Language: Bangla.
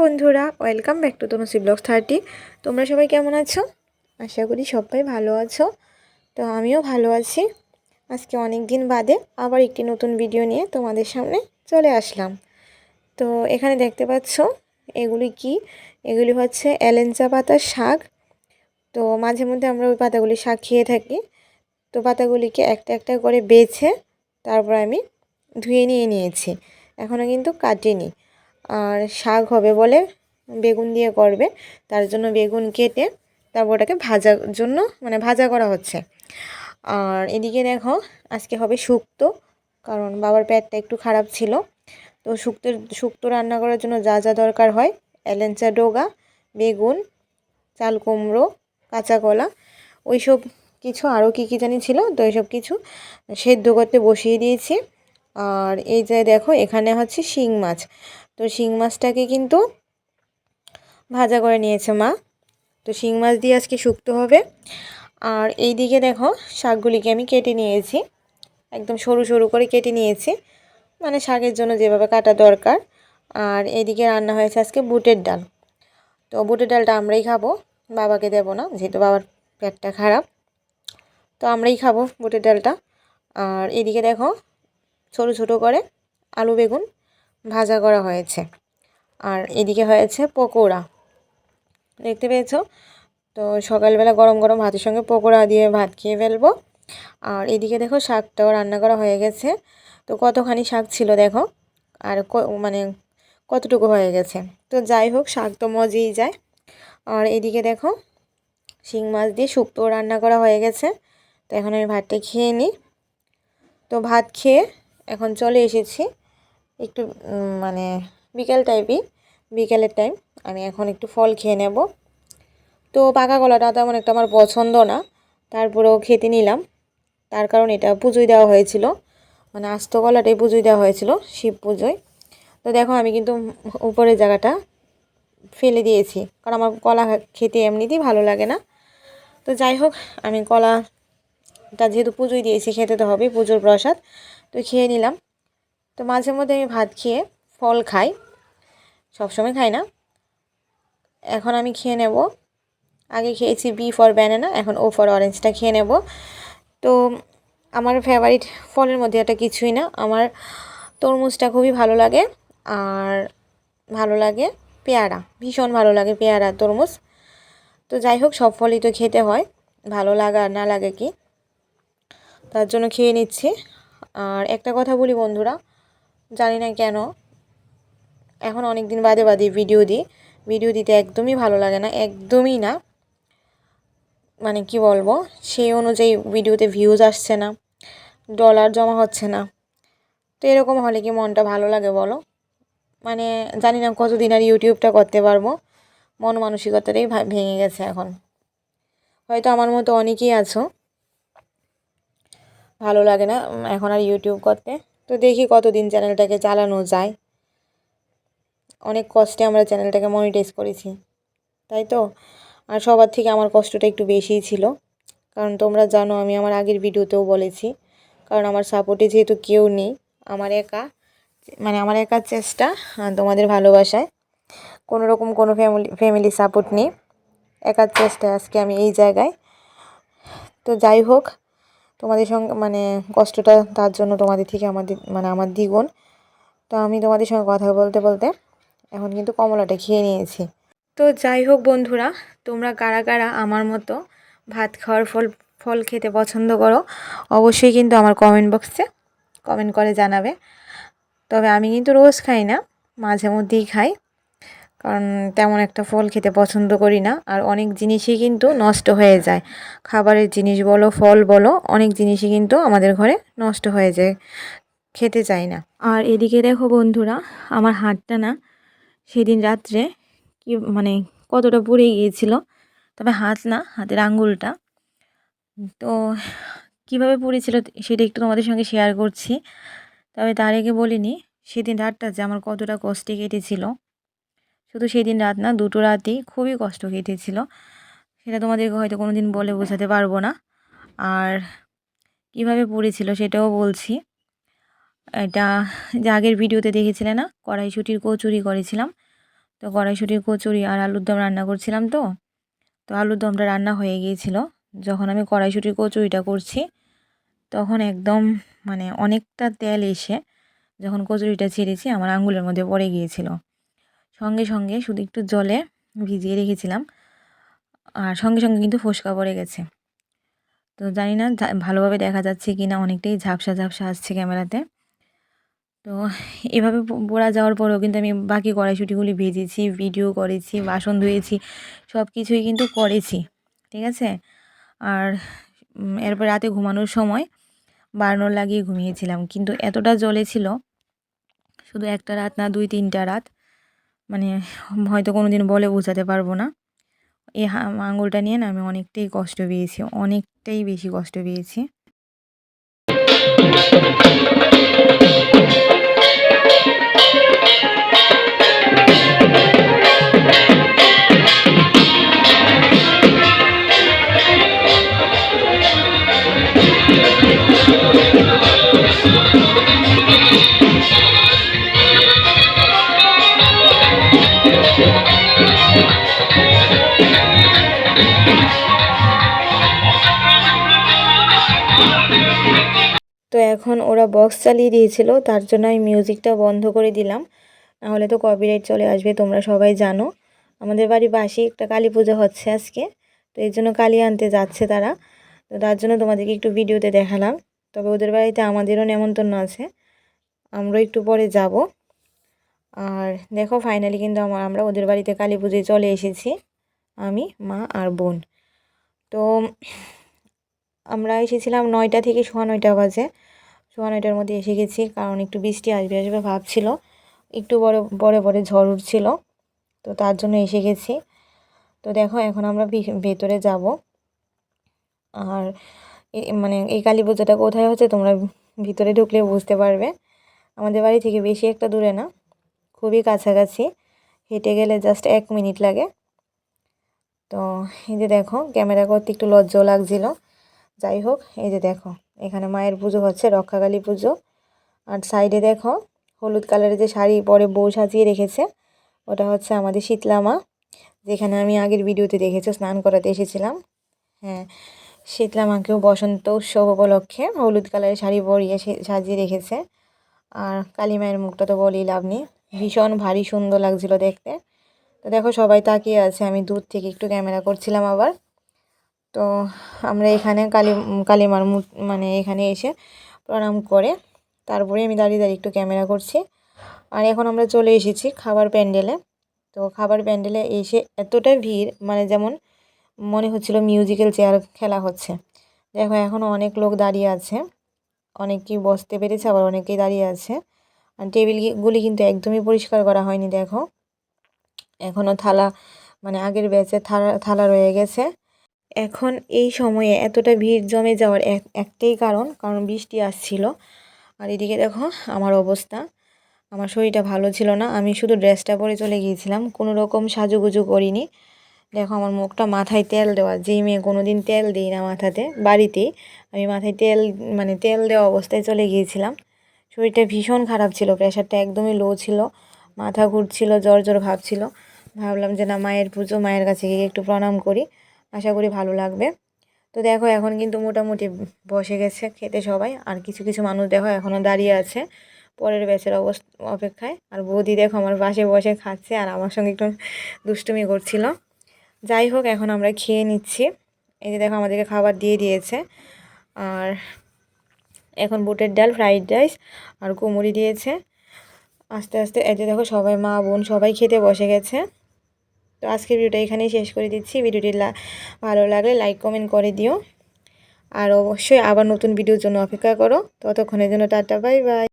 বন্ধুরা, welcome back to Tanushi blog thirty. তোমরা সবাই কেমন আছো? আশা করি সবাই ভালো আছো। তো আমিও ভালো আছি। আজকে অনেক দিন বাদে আবার একটি নতুন ভিডিও নিয়ে তোমাদের সামনে চলে আসলাম। তো এখানে দেখতে পাচ্ছ, এগুলি কি? এগুলি হচ্ছে এলেঞ্চা পাতার শাক। তো মাঝে মধ্যে আমরা ওই পাতাগুলি শাক খেয়ে থাকি। তো পাতাগুলিকে একটা একটা করে বেছে তারপর আমি ধুয়ে নিয়ে নিয়েছি। এখনও কিন্তু কাটিনি। আর শাক হবে বলে বেগুন দিয়ে করবে। তার জন্য বেগুন কেটে তারপর ওটাকে ভাজার জন্য মানে ভাজা করা হচ্ছে। আর এদিকে দেখো, আজকে হবে শুক্তো, কারণ বাবার পেটটা একটু খারাপ ছিল। তো শুক্তোর, শুক্তো রান্না করার জন্য যা যা দরকার হয় এলেঞ্চা ডোগা, বেগুন, চাল কুমড়ো, কাঁচা কলা, ওইসব কিছু, আরও কী কী জানি ছিল, তো এইসব কিছু সেদ্ধ করতে বসিয়ে দিয়েছি। আর এই যে দেখো, এখানে হচ্ছে শিং মাছ। তো শিং মাছটাকে কিন্তু ভাজা করে নিয়েছে মা। তো শিং মাছ দিয়ে আজকে শুক্তো হবে। আর এই দিকে দেখো শাকগুলিকে আমি কেটে নিয়েছি। একদম সরু সরু করে কেটে নিয়েছি। মানে শাকের জন্য যেভাবে কাটা দরকার। আর এদিকে রান্না হয়েছে আজকে বুটের ডাল। তো বুটের ডালটা আমরাই খাব, বাবাকে দেবো না, যেহেতু বাবার পেটটা খারাপ। তো আমরাই খাব বুটের ডালটা। আর এদিকে দেখো ছোট ছোট করে আলু বেগুন ভাজা করা হয়েছে। আর এদিকে হয়েছে পকোড়া। দেখতে পেয়েছ? তো সকালবেলা গরম গরম ভাতের সঙ্গে পকোড়া দিয়ে ভাত খেয়ে ফেলব। আর এদিকে দেখো শাকটাও রান্না করা হয়ে গেছে। তো কতখানি শাক ছিল দেখো? আর মানে কতটুকু হয়ে গেছে? তো যাই হোক, শাক তো মজেই যায়। আর এদিকে দেখো, শিং মাছ দিয়ে শুক্তো রান্না করা হয়ে গেছে। তো এখন আমি ভাতটা খেয়ে নিই। তো ভাত খেয়ে এখন চলে এসেছি। একটু মানে বিকেল টাইপই বিকেলের টাইম আমি এখন একটু ফল খেয়ে নেব। তো পাকা কলাটা তেমন একটা আমার পছন্দ না। তারপরেও খেতে নিলাম। তার কারণ এটা পুজোয় দেওয়া হয়েছিল। মানে আস্ত কলাটাই পুজোয় দেওয়া হয়েছিল, শিব পুজোয়। তো দেখো, আমি কিন্তু উপরের জায়গাটা ফেলে দিয়েছি। কারণ আমার কলা খেতে এমনিতেই ভালো লাগে না। তো যাই হোক, আমি কলাটা যেহেতু পুজোয় দিয়েছি, খেতে তো হবে পুজোর প্রসাদ। তো খেয়ে নিলাম। তো মাঝে মধ্যে আমি ভাত খেয়ে ফল খাই। সবসময় খাই না। এখন আমি খেয়ে নেব। আগে খেয়েছি বি ফর ব্যানানা এখন ও ফর অরেঞ্জটা খেয়ে নেব। তো আমার ফেভারিট ফলের মধ্যে এটা কিছুই না। আমার তরমুজটা খুবই ভালো লাগে আর ভালো লাগে পেয়ারা। ভীষণ ভালো লাগে পেয়ারা, তরমুজ। তো যাই হোক, সব ফলই তো খেতে হয়। ভালো লাগা না লাগে কি। তার জন্য খেয়ে নিচ্ছি। আর একটা কথা বলি বন্ধুরা জানি না কেন। এখন অনেক দিন বাদে বাদে ভিডিও দিই। ভিডিও দিতে একদমই ভালো লাগে না, একদমই না। মানে কি বলব, সেই অনুযায়ী ভিডিওতে ভিউজ আসছে না ডলার জমা হচ্ছে না। তো এরকম হলে কি মনটা ভালো লাগে বলো? মানে জানি না কতদিন আর ইউটিউবটা করতে পারব। মন মানসিকতাটাই ভেঙে গেছে এখন। হয়তো আমার মতো অনেকেই আছো। ভালো লাগে না এখন আর ইউটিউব করতে। তো দেখি কতদিন চ্যানেলটাকে চালানো যায়। অনেক কষ্টে আমরা চ্যানেলটাকে মনিটাইজ করেছি। তাই তো? আর সবার থেকে আমার কষ্টটা একটু বেশিই ছিল। কারণ তোমরা জানো আমি আমার আগের ভিডিওতেও বলেছি, কারণ আমার সাপোর্টে যেহেতু কেউ নেই, আমার একা মানে আমার একার চেষ্টা তোমাদের ভালোবাসায়। কোনো রকম কোনো ফ্যামিলি ফ্যামিলি সাপোর্ট নেই। একার চেষ্টায় আজকে আমি এই জায়গায়। তো যাই হোক তোমাদের সঙ্গে মানে কষ্টটা তার জন্য তোমাদের থেকে আমাদের মানে আমার দ্বিগুণ। তো আমি তোমাদের সঙ্গে কথা বলতে বলতে এখন কিন্তু কমলাটা খেয়ে নিয়েছি। তো যাই হোক বন্ধুরা, তোমরা কারা কারা আমার মতো ভাত খাওয়ার ফল ফল খেতে পছন্দ করো, অবশ্যই কিন্তু আমার কমেন্ট বক্সে কমেন্ট করে জানাবে। তবে আমি কিন্তু রোজ খাই না, মাঝে মধ্যেই খাই। কারণ তেমন একটা ফল খেতে পছন্দ করি না। আর অনেক জিনিসই কিন্তু নষ্ট হয়ে যায়। খাবারের জিনিস বলো, ফল বলো, অনেক জিনিসই কিন্তু আমাদের ঘরে নষ্ট হয়ে যায়। খেতে চাই না। আর এদিকে দেখো বন্ধুরা, আমার হাতটা না সেদিন রাত্রে কি মানে কতটা পুড়ে গিয়েছিল। তবে হাত না, হাতের আঙ্গুলটা। তো কীভাবে পুড়েছিল সেটা একটু তোমাদের সঙ্গে শেয়ার করছি। তবে তার আগে বলিনি, সেদিন রাতটা যে আমার কতটা কষ্টে কেটেছিল। শুধু সেই দিন রাত না, দুটো রাতেই খুবই কষ্ট কেটেছিল। সেটা তোমাদেরকে হয়তো কোনো দিন বলে বোঝাতে পারব না। আর কীভাবে পড়েছিল সেটাও বলছি। এটা যে আগের ভিডিওতে দেখেছিলে না, কড়াইশুটির কচুরি করেছিলাম। তো কড়াইশুটির কচুরি আর আলুর দম রান্না করছিলাম তো। তো আলুর দমটা রান্না হয়ে গিয়েছিল। যখন আমি কড়াইশুটির কচুরিটা করছি, তখন একদম মানে অনেকটা তেল এসে যখন কচুরিটা ছেড়েছি, আমার আঙ্গুলের মধ্যে পড়ে গিয়েছিল। সঙ্গে সঙ্গে শুধু একটু জলে ভিজিয়ে রেখেছিলাম। আর সঙ্গে সঙ্গে কিন্তু ফোসকা পড়ে গেছে। তো জানি না ভালোভাবে দেখা যাচ্ছে কি না অনেকটাই ঝাপসা ঝাপসা আসছে ক্যামেরাতে। তো এভাবে পড়া যাওয়ার পরেও কিন্তু আমি বাকি কড়াইশুটিগুলি ভেজেছি, ভিডিও করেছি, বাসন ধুয়েছি সব কিছুই কিন্তু করেছি, ঠিক আছে? আর এরপর রাতে ঘুমানোর সময় বার্নর লাগিয়ে ঘুমিয়েছিলাম। কিন্তু এতটা জলে ছিল, শুধু একটা রাত না, দুই তিনটা রাত। মানে হয়তো কোনো দিন বলে বোঝাতে পারব না। এই আঙুলটা নিয়ে না আমি অনেকটাই কষ্ট পেয়েছি, অনেকটাই বেশি কষ্ট পেয়েছি। এখন ওরা বক্স চালিয়ে দিয়েছিল, তার জন্য আমি মিউজিকটা বন্ধ করে দিলাম। নাহলে তো কপিরাইট চলে আসবে, তোমরা সবাই জানো। আমাদের বাড়ি বাসি একটা কালী পুজো হচ্ছে আজকে, তো এই জন্য কালী আনতে যাচ্ছে তারা। তো তার জন্য তোমাদেরকে একটু ভিডিওতে দেখালাম। তবে ওদের বাড়িতে আমাদেরও নেমন্তন্ন আছে। আমরা একটু পরে যাব। আর দেখো ফাইনালি কিন্তু আমার আমরা ওদের বাড়িতে কালী পুজোয় চলে এসেছি, আমি, মা আর বোন। তো আমরা এসেছিলাম নয়টা থেকে সোয়া নয়টা বাজে। সোয়া নয়টার মধ্যে এসে গেছি, কারণ একটু বৃষ্টি আসবে আসবে ভাবছিল একটু বড় বড় বড় ঝড় উঠছিল, তো তার জন্য এসে গেছি। তো দেখো, এখন আমরা ভেতরে যাব। আর মানে এই কালী পুজোটা কোথায় হচ্ছে তোমরা ভিতরে ঢুকলে বুঝতে পারবে। আমাদের বাড়ি থেকে বেশি একটা দূরে না, খুবই কাছাকাছি। হেঁটে গেলে জাস্ট এক মিনিট লাগে। তো এই যে দেখো, ক্যামেরা করতে একটু লজ্জাও লাগছিল। যাই হোক এই যে দেখো, এখানে মায়ের পুজো হচ্ছে, রক্ষাকালী পুজো। আর সাইডে দেখো, হলুদ কালারের যে শাড়ি পরে বউ সাজিয়ে রেখেছে, ওটা হচ্ছে আমাদের শীতলা মা, যেখানে আমি আগের ভিডিওতে দেখেছি, স্নান করাতে এসেছিলাম। হ্যাঁ শীতলা মাকেও বসন্ত উৎসব উপলক্ষে হলুদ কালারের শাড়ি পরিয়ে সাজিয়ে রেখেছে। আর কালী মায়ের মুখটা তো বলেই লাভ নেই, ভীষণ ভারী সুন্দর লাগছিল দেখতে। তো দেখো, সবাই তাকিয়ে আছে, আমি দূর থেকে একটু ক্যামেরা করছিলাম আবার। তো আমরা এখানে কালী, কালীমার মানে এখানে এসে প্রণাম করে তারপরে আমি দাঁড়িয়ে দাঁড়িয়ে একটু ক্যামেরা করছি। আর এখন আমরা চলে এসেছি খাবার প্যান্ডেলে। তো খাবার প্যান্ডেলে এসে এতটা ভিড় মানে যেমন মনে হচ্ছিল মিউজিক্যাল চেয়ার খেলা হচ্ছে। দেখো এখনও অনেক লোক দাঁড়িয়ে আছে। অনেকেই বসতে পেরেছে, আবার অনেকেই দাঁড়িয়ে আছে। আর টেবিলগুলি কিন্তু একদমই পরিষ্কার করা হয়নি, দেখো। এখনও থালা মানে আগের ব্যাচে থালা থালা রয়ে গেছে। এখন এই সময়ে এতটা ভিড় জমে যাওয়ার এক, একটাই কারণ কারণ বৃষ্টি আসছিল। আর এদিকে দেখো আমার অবস্থা। আমার শরীরটা ভালো ছিল না। আমি শুধু ড্রেসটা পরে চলে গিয়েছিলাম। কোনো রকম সাজুগুজু করিনি। দেখো আমার মুখটা মাথায় তেল দেওয়া। যেই মেয়ে কোনো দিন তেল দিই না মাথাতে, বাড়িতেই আমি মাথায় তেল মানে তেল দেওয়া অবস্থায় চলে গিয়েছিলাম। শরীরটা ভীষণ খারাপ ছিল। প্রেশারটা একদমই লো ছিল। মাথা ঘুরছিল, জ্বর জ্বর ভাবছিল ভাবলাম যে না, মায়ের পুজো, মায়ের কাছে গিয়ে একটু প্রণাম করি। আশা করি ভালো লাগবে। তো দেখো, এখন কিন্তু মোটামুটি বসে গেছে খেতে সবাই। আর কিছু কিছু মানুষ দেখো এখনও দাঁড়িয়ে আছে পরের ব্যাচের অবস্থা, অপেক্ষায়। আর বৌদি দেখো আমার পাশে বসে খাচ্ছে আর আমার সঙ্গে একটু দুষ্টুমি করছিল। যাই হোক, এখন আমরা খেয়ে নিচ্ছি। এই যে দেখো, আমাদেরকে খাবার দিয়ে দিয়েছে। আর এখন বুটের ডাল, ফ্রাইড রাইস আর কুমুরি দিয়েছে। আস্তে আস্তে এই যে দেখো, সবাই মা, বোন সবাই খেতে বসে গেছে। তো আজকের ভিডিওটা এখানেই শেষ করে দিচ্ছি। ভিডিওটি ভালো লাগলে লাইক কমেন্ট করে দিও। আর অবশ্যই আবার নতুন ভিডিওর জন্য অপেক্ষা করো। ততক্ষণের জন্য টাটা বাই বাই